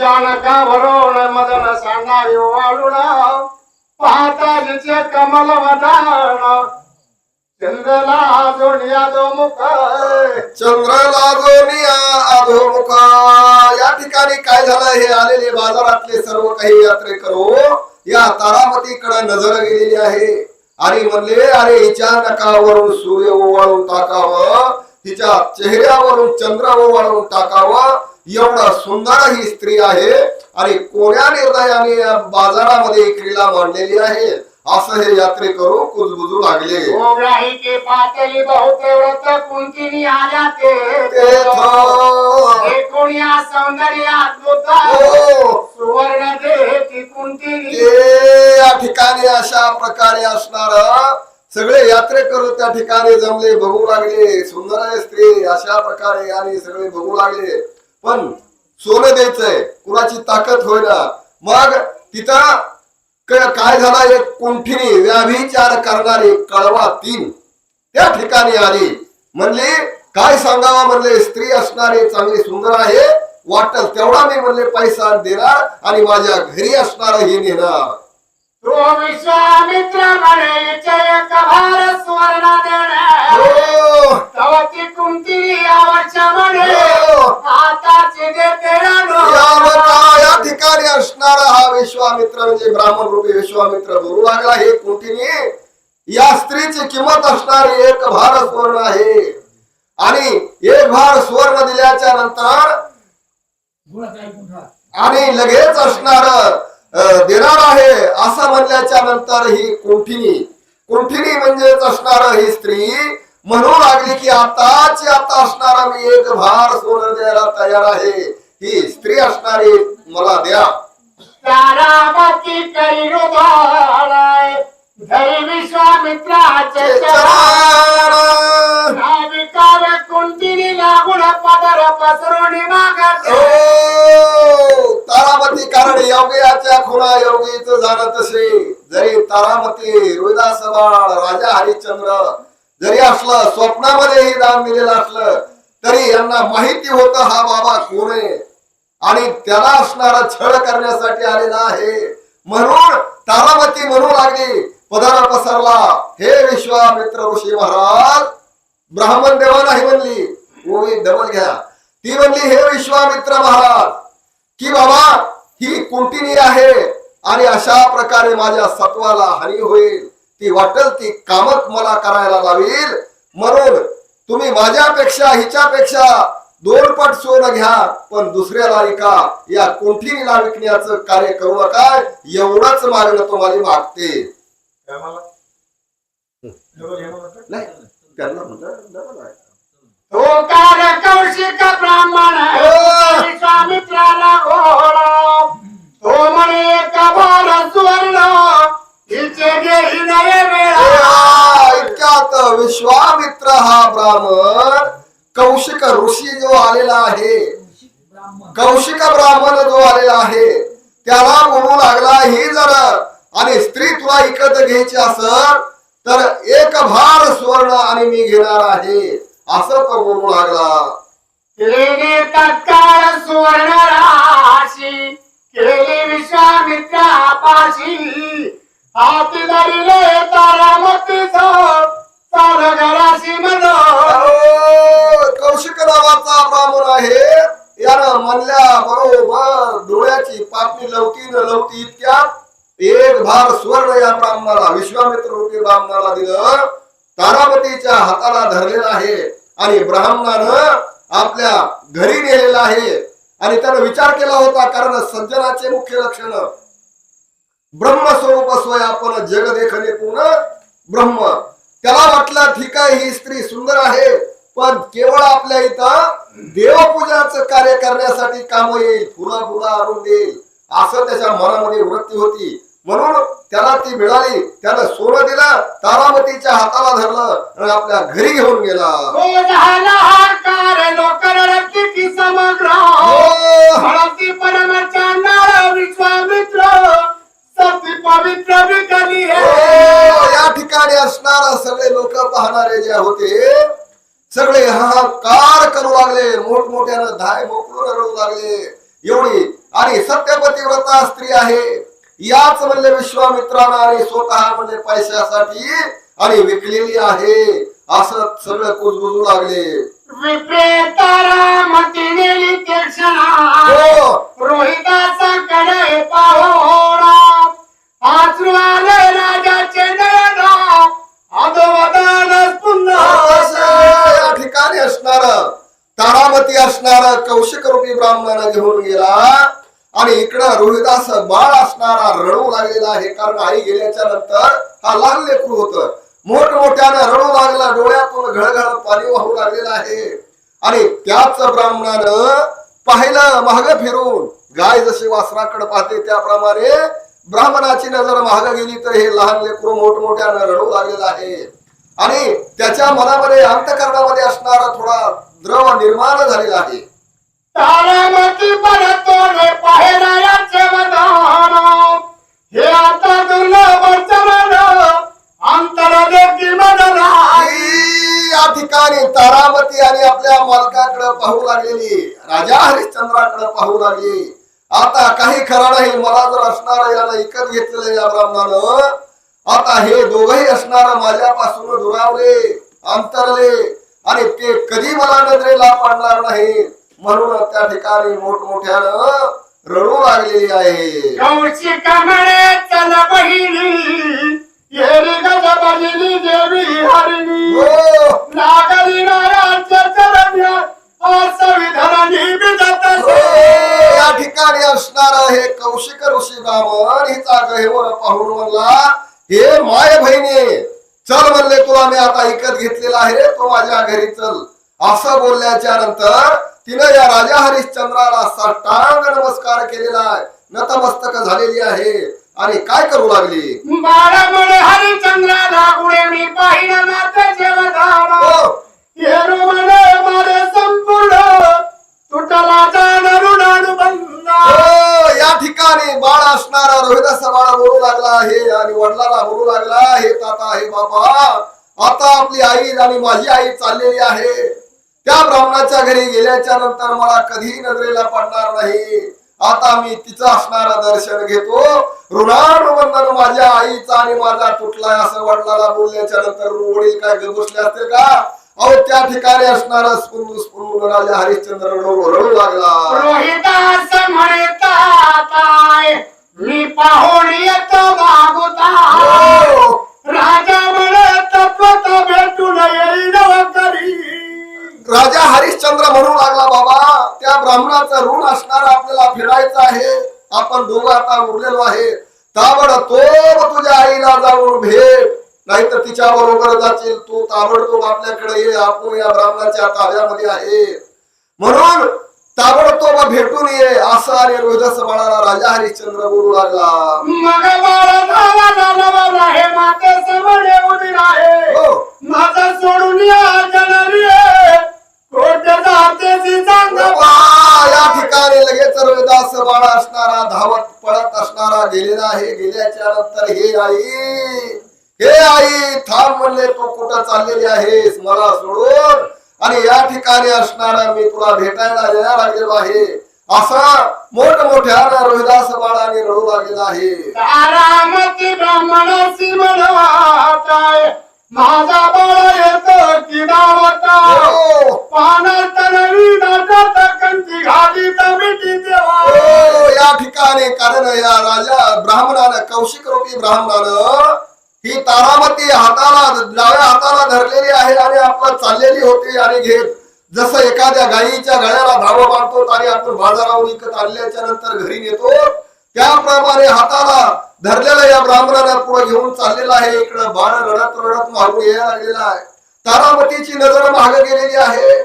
विचानका भरून मदन सांगावी वाळून पाहता जिचे कमल वदान चंद्रला जोडिया दो मुख अधोमुख. या ठिकाणी काय झालं? हे आलेले बाजारातले सर्व काही यात्रेकरू या तारामतीकडे नजर गेलेली आहे. आणि म्हणले अरे हिच्या नकावरून सूर्य ओवाळून टाकावं. हिच्या चेहऱ्यावरून चंद्र ओवाळून टाकावं. एवढं सुंदर ही स्त्री आहे आणि कोण्या निर्णयाने या बाजारामध्ये इकडीला मांडलेली आहे? असं हे यात्रेकरू कुजबुजू लागले. ओव्याही के पातळी बहुत व्रत कुंतीनी आल्या ते. तेथ एकोणिया सौंदर्य अद्भुत हो. सुवर्ण देह या ठिकाणी अशा प्रकारे असणार. सगळे यात्रेकरू त्या ठिकाणी जमले बघू लागले. सुंदर आहे स्त्री अशा प्रकारे आणि सगळे बघू लागले. पण सोनं द्यायचंय. कुणाची ताकद होईना. मग तिथं काय झाला? एक कुंठिनी व्याभिचार करणारी कळवा तीन त्या ठिकाणी आली. म्हणली काय सांगावा? म्हणले स्त्री असणारी चांगली सुंदर आहे. वाटल तेवढा मी म्हणले पैसा देणार आणि माझ्या घरी असणार हे नेणार विश्वामित्र म्हणे म्हणजे ब्राह्मण रूपी विश्वामित्र बोलू लागला हे कुंठिनी या स्त्रीची किंमत असणारी एक भार सुवर्ण आहे. आणि एक भार सुवर्ण दिल्याच्या नंतर आणि लगेच असणार देणार आहे असं म्हणल्याच्या नंतर ही कुंठिनी. कुंठिनी म्हणजेच असणार ही स्त्री म्हणू लागली की आताच आता असणार मी एक भार सोनं द्यायला तयार आहे. ही स्त्री असणारी मला द्या. तारामती उभाराय धरी विश्वामित्राचे चरण. नाविकाव लागून पदर पसरून मागतो तारामती कारण योगयाच्या खुणा योगीच जाणं तसे जरी तारामती रोहिदास बाळ राजा हरिश्चंद्र. जरी असलं स्वप्नामध्येही दान दिलेलं असलं तरी यांना माहिती होत हा बाबा कोण आहे. आणि त्याला असणारा छळ करण्यासाठी आलेला आहे. म्हणून तारामती म्हणू लागली पदाला पसरला. हे विश्वामित्र ऋषी महाराज ब्राह्मण देवाला ही म्हणली. ओवी डबल घ्या. ती म्हणली हे विश्वामित्र महाराज की बाबा ही कुंटिनी आहे आणि अशा प्रकारे माझ्या सत्वाला हानी होईल. ती वाटेल ती कामक मला करायला लावील. म्हणून तुम्ही माझ्यापेक्षा हिच्यापेक्षा दोन पट सोनं घ्या पण दुसऱ्याला ऐका या कुंठिनीला विकण्याचं कार्य करू नका. एवढंच मागणं तुम्हाला मागते. नाही त्यांना कौशिक ब्राह्मण हो. तो म्हणे कबार सुवर्ण वेळा. इतक्यात विश्वामित्र हा ब्राह्मण कौशिक आलेला आहे. कौशिक ब्राह्मण जो आलेला आहे त्याला म्हणू लागला ही जर आणि स्त्री तुला इकत घ्यायची असल तर एक भार सुवर्ण आणि मी घेणार आहे. असं तो बोलू लागला. केली तत्काळ सुवर्ण राशी केली विश्वामित्रा पाशी. हाती धरिले तारामतीचा तार घराशी म्हणून अहो, कौशिक आहे. यानं म्हणल्या बरोबर डोळ्याची पापणी लवती न लवती इतक्या. एक भार सुवर्ण या ब्राह्मणाला विश्वामित्र रूपी ब्राह्मणाला दिलं. तारापतीच्या हाताला धरलेला आहे. आणि ब्राह्मणानं आपल्या घरी नेलेला आहे. आणि त्यानं विचार केला होता कारण सज्जनाचे मुख्य लक्षण ब्रह्मस्वरूप स्वय आपण जग देखणे पूर्ण ब्रह्म. त्याला वाटलं ठीक आहे ही स्त्री सुंदर आहे. पण केवळ आपल्या इथं देवपूजाचं कार्य करण्यासाठी काम येईल फुला फुला आणून देईल. असं त्याच्या मनामध्ये वृत्ती होती. म्हणून त्याला ती मिळाली त्यानं सोनं दिलं तारामतीच्या हाताला धरलं आणि आपल्या घरी घेऊन गेला. हो. हो, या ठिकाणी असणारा सगळे लोक पाहणारे जे होते सगळे हाहाकार करू लागले. मोठमोठ्यानं धाय मोकळू रडू लागले. एवढी आणि सत्यपती व्रता स्त्री आहे. याच म्हणजे विश्वामित्रानं आणि स्वतः म्हणजे पैशासाठी आणि विकलेली आहे. असं सगळं कुजबुजू लागले. रडू लागलेला आहे कारण आई गेल्याच्यानंतर हा लहान लेकरू होत. मोठमोठ्यानं रडू लागला डोळ्यातून घळघळ पाणी वाहू लागलेलं आहे. आणि त्याच ब्राह्मणानं पाहिलं महाग फिरून. गाय जशी वासराकडे पाहते त्याप्रमाणे ब्राह्मणाची नजर महाग गेली तर हे लहान लेकरू मोठमोठ्यानं रडू लागलेलं आहे. आणि त्याच्या मनामध्ये अंतकरणामध्ये असणारा थोडा द्रव निर्माण झालेला आहे. मालकाकडे पाहू लागलेली राजा हरिश्चंद्राकडे पाहू लागली. आता काही खरं नाही मला जर असणार याला विकत घेतलेलं या ब्राह्मणानं आता हे दोघही असणार माझ्यापासून दुरावले अंतरले आणि ते कधी मला नजरेला पडणार नाही. म्हणून त्या ठिकाणी मोठमोठ्यानं रडू लागलेली आहे. येरी देवी हरिणी. हो. चरण्या बिजत हो, या ठिकाणी असणार हे कौशिक ऋषी ब्राह्मण हिचा गहेवर पाहून म्हणला हे माय बहिणी चल म्हणले तुला मी आता ऐकत घेतलेला आहे तो माझ्या घरी चल. असं बोलल्याच्या नंतर तिनं या राजा हरिश्चंद्राला साष्टांग नमस्कार केलेला आहे. नतमस्तक झालेली आहे. आणि काय करू लागली? बाळमुळे हरिचंद्राला गुळे मी पाहिलं हो, म्हणे मारे संपूर्ण तुटला हो, या ठिकाणी बाळ असणारा रोहिदास बाळ बोलू लागला आहे आणि वडिलाला बोलू लागला हे ताता हे बाबा आता आपली आई आणि माझी आई चाललेली आहे. त्या ब्राह्मणाच्या घरी गेल्याच्यानंतर मला कधी नजरेला पडणार नाही. आता मी तिचं असणारं दर्शन घेतो. ऋणानुबंधन माझ्या आईचा आणि माझा तुटलाय असं वडिलाला बोलल्याच्या नंतर वडील काय ग असते का? अहो त्या ठिकाणी असणार स्फुरून स्फुरून राजा हरिश्चंद्र रडू लागला. रोहिदास मी पाहू ब्राह्मणाचं ऋण असणार आपल्याला फेडायचं आहे. आपण दोघं आता उरलेलो आहे. ताबडतोब तुझ्या आईला जाऊन भेट. नाही तर तिच्या बरोबर जातील तू. ताबडतोब आपल्याकडे ये. आपण या ब्राह्मणाच्या ताब्यामध्ये आहे. म्हणून ताबडतोब भेटून ये. असं आणि रोजस बाळाला राजा हरिश्चंद्र बोलू लागला. मग बाळ हे माते समोर येऊन आहे. हो. माझा सोडून या जाते त्या ठिकाणी लगेच रविदास बाळ असणारा धावत पळत असणारा गेलेला आहे. गेल्याच्यानंतर हे आई हे आई थांब म्हणले तू कुठं चाललेली आहेस मला सोडून. आणि या ठिकाणी असणारा मी तुला भेटायला येणार लागलेलो आहे असा मोठ मोठ्या रोहिदास बाळाने रडू लागलेला आहे. माझा बाळ येतो की नावता हो, पानात कंची घाली मिठी देवा. हो, या ठिकाणी कारण या राजा ब्राह्मणानं कौशिक रूपी ब्राह्मणानं ही तारामती हाताला डाव्या हाताला धरलेली आहे आणि आपलं चाललेली होती आणि घेत जसं एखाद्या गायीच्या गळ्याला धावं बांधतो आणि आपण बाजारावर विकत आणल्याच्या नंतर घरी नेतो. त्याप्रमाणे हाताला धरलेला या ब्राह्मणाला पुढे घेऊन चाललेला आहे. इकडं बाळ रडत रडत मागून यायला लागलेला आहे. तारामतीची नजर माग गेलेली आहे.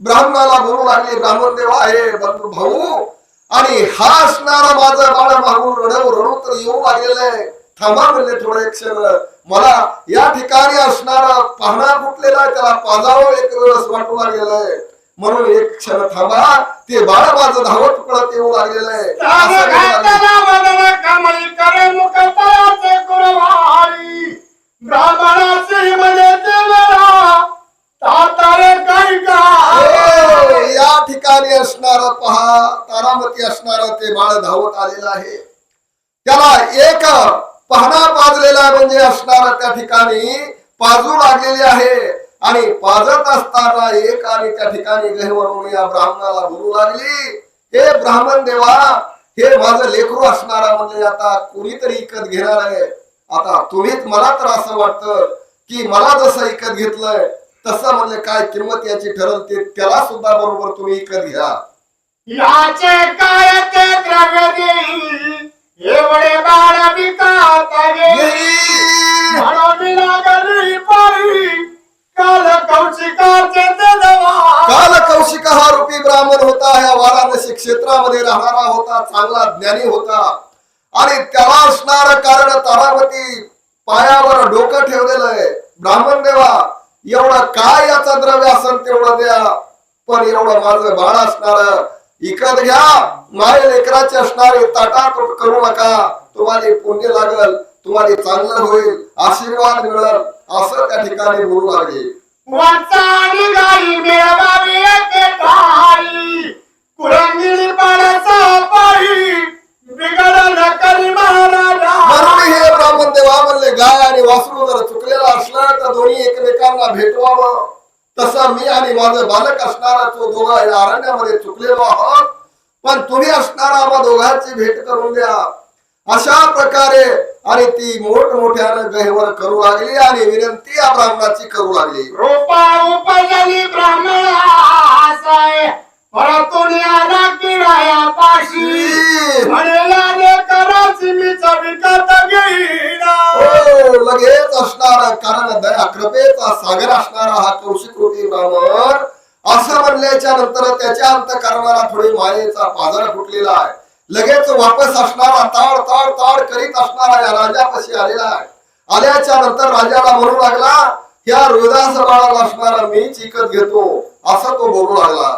ब्राह्मणाला बोलू लागले ब्राह्मण देव आहे बंधू भाऊ. आणि हा असणारा माझा बाळ मागून रडव रडू तर येऊ लागलेला आहे. थांबा म्हणले थोडं एक क्षण. मला या ठिकाणी असणारा पाहणा फुटलेला आहे? त्याला पाजावं एक वेळेस वाटू लागलेला आहे. म्हणून एक क्षण थांबा. ते बाळ माझं धावत पडत येऊ लागलेलं आहे. ब्राह्मणाचे म्हणे या ठिकाणी असणार पहा तारामती असणार ते बाळ धावत आलेलं आहे. त्याला एक पहना पाजलेला म्हणजे असणार त्या ठिकाणी. पाजू लागलेली आहे. आणि पाजत असताना एक आणि त्या ठिकाणी गहिवरून या ब्राह्मणाला बोलू लागली. हे ब्राह्मण देवा हे माझं लेकरू असणारा म्हणजे आता कोणीतरी इकत घेणार आहे. आता तुम्हीच मला तर असं वाटतं की मला जसं इकत घेतलंय तसं म्हणले काय किंमत याची ठरल ते त्याला सुद्धा बरोबर तुम्ही इकत घ्या. याचे काय ते द्रव्य देईल? एवढे बाळ येई. म्हणून लागली पारी काल कौशिक हा रूपी ब्राह्मण होता या वाराणसी क्षेत्रामध्ये राहणारा होता चांगला ज्ञानी होता. आणि त्याला असणार कारण तारावती पायावर डोकं ठेवलेलं आहे. ब्राह्मण देवा एवढं काय याचं द्रव्य असेल तेवढं द्या. पण एवढं माझं बाळ असणार इकत घ्या. माय लेकराचे असणारे ताटातूट करू नका. तुम्हाला पुण्य लागल. तुम्हाला चांगलं होईल आशीर्वाद मिळल असं त्या ठिकाणी बोलू लागले. वाचा आणि गाई मिळवावी ते ठाई कुरंगिणी पाण्याचा पायी बिघडल करी महाराजा. म्हणून हे ब्राह्मण देवा म्हणले गाय आणि वासरू जर चुकलेला असलं तर दोन्ही एकमेकांना भेटवावं. तसं मी आणि माझं बालक असणारा तो दोघा या अरण्यामध्ये चुकलेलो आहोत. पण तुम्ही असणारा आम्हा दोघांची भेट करून द्या. अशा प्रकारे आणि ती मोठमोठ्यानं गहिवर करू लागली आणि विनंती या ब्राह्मणाची करू लागली. रूपा उपजली ब्राह्मणासाय परतून आला किराया पाशी. म्हणेला कराची मी विकत घेईना. हो लगेच असणारा कारण दया कृपेचा सागर असणारा हा कौशिक रूपी ब्राह्मण. असं म्हणल्याच्या नंतर त्याच्या अंत करणारा थोडी मायेचा पाजरा फुटलेला आहे. लगेच वापस असणारा ताड ताड ताड करीत असणारा या राजापाशी आलेला आहे. आल्याच्यानंतर राजाला म्हणू लागला ह्या रोदास बाळाला असणारा मी चिकत घेतो असं तो बोलू लागला.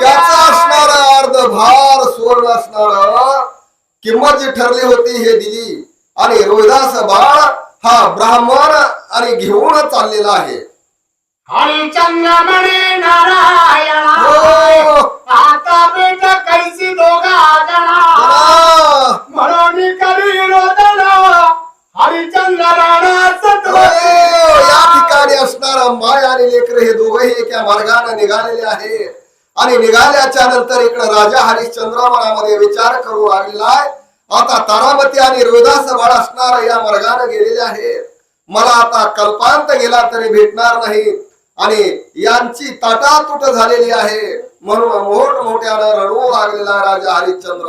त्याचा असणारा अर्ध भार सुवर्ण असणार. किंमत जी ठरली होती हे दिली. आणि रोहिदास बाळ हा ब्राह्मण आणि घेऊन चाललेला आहे. हरिचंद्रमणे नारायणा हो. आता बेट कैसी दोघा जणा. म्हणून करी रोदना हरिचंद्र हो, या ठिकाणी असणारा माय आणि लेकर हे दोघही एका मार्गाने निघालेले आहे आणि निघाल्याच्या नंतर इकडे राजा हरिश्चंद्र मनामध्ये विचार करू लागलेला आहे. आता तारामती आणि रोहिदास बाळ असणारा या मार्गाने गेलेले आहे. मला आता कल्पांत गेला तरी भेटणार नाही. आणि यांची ताटातूट झालेली आहे. म्हणून मोठ मोठ्यानं रडवू लागलेला राजा हरिश्चंद्र.